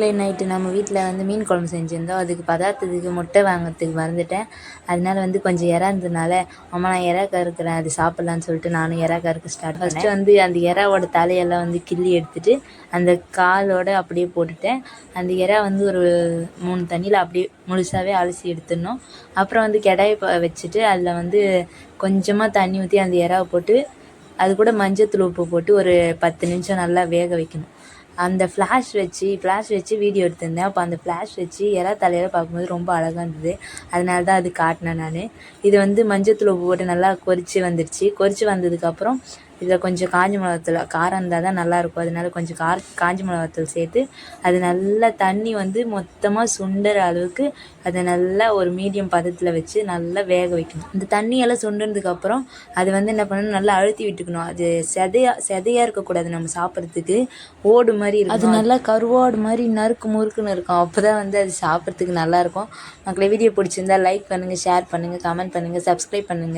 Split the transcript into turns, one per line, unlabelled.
Late night நம்ம வீட்டில் வந்து மீன் குழம்பு செஞ்சுருந்தோம். அதுக்கு பதார்த்தத்துக்கு முட்டை வாங்கிறதுக்கு மறந்துட்டேன். அதனால வந்து கொஞ்சம் இறா இருந்ததுனால அம்மா நான் இறா கறுக்கிறேன் அது சாப்பிட்லான்னு சொல்லிட்டு நானும் இறா கறுக்க ஸ்டார்ட் ஃபஸ்ட்டு வந்து அந்த இறாவோட தலையெல்லாம் வந்து கிள்ளி எடுத்துட்டு அந்த காலோட அப்படியே போட்டுட்டேன். அந்த இறா வந்து ஒரு மூணு தண்ணியில் அப்படியே முழுசாகவே அலசி எடுத்துடணும். அப்புறம் வந்து கடாயை வச்சுட்டு அதில் வந்து கொஞ்சமாக தண்ணி ஊற்றி அந்த இறாவை போட்டு அது கூட மஞ்சத்தூள் உப்பு போட்டு ஒரு பத்து நிமிஷம் நல்லா வேக வைக்கணும். அந்த ஃப்ளாஷ் வச்சு ஃப்ளாஷ் வச்சு வீடியோ எடுத்திருந்தேன். அப்போ அந்த ஃப்ளாஷ் வச்சு இறா தலையில் பார்க்கும்போது ரொம்ப அழகாக இருந்தது. அதனால தான் அது காட்டினேன் நான். இது வந்து மஞ்சத்தூள் உப்பு போட்டு நல்லா கொறிச்சு வந்துடுச்சு கொறிச்சு வந்ததுக்கப்புறம் இதில் கொஞ்சம் காஞ்ச மிளகாத்தூள் காரம் இருந்தால் தான் நல்லாயிருக்கும் அதனால கொஞ்சம் கார காஞ்ச மிளகாத்தூள் சேர்த்து அது நல்லா தண்ணி வந்து மொத்தமாக சுண்டுற அளவுக்கு அதை நல்லா ஒரு மீடியம் பதத்தில் வச்சு நல்லா வேக வைக்கணும். இந்த தண்ணியெல்லாம் சுண்டுனதுக்கப்புறம் அது வந்து என்ன பண்ணணும்? நல்லா அழுத்தி விட்டுக்கணும். அது செதையா செதையாக இருக்கக்கூடாது நம்ம சாப்பிட்றதுக்கு. ஓடு மாதிரி இருக்கும் அது நல்லா கருவாடு மாதிரி நறுக்கு முறுக்குன்னு இருக்கும். அப்போ தான் வந்து அது சாப்பிட்றதுக்கு நல்லாயிருக்கும் மக்களே வீடியோ பிடிச்சிருந்தா லைக் பண்ணுங்கள் ஷேர் பண்ணுங்கள் கமெண்ட் பண்ணுங்கள் சப்ஸ்கிரைப் பண்ணுங்கள்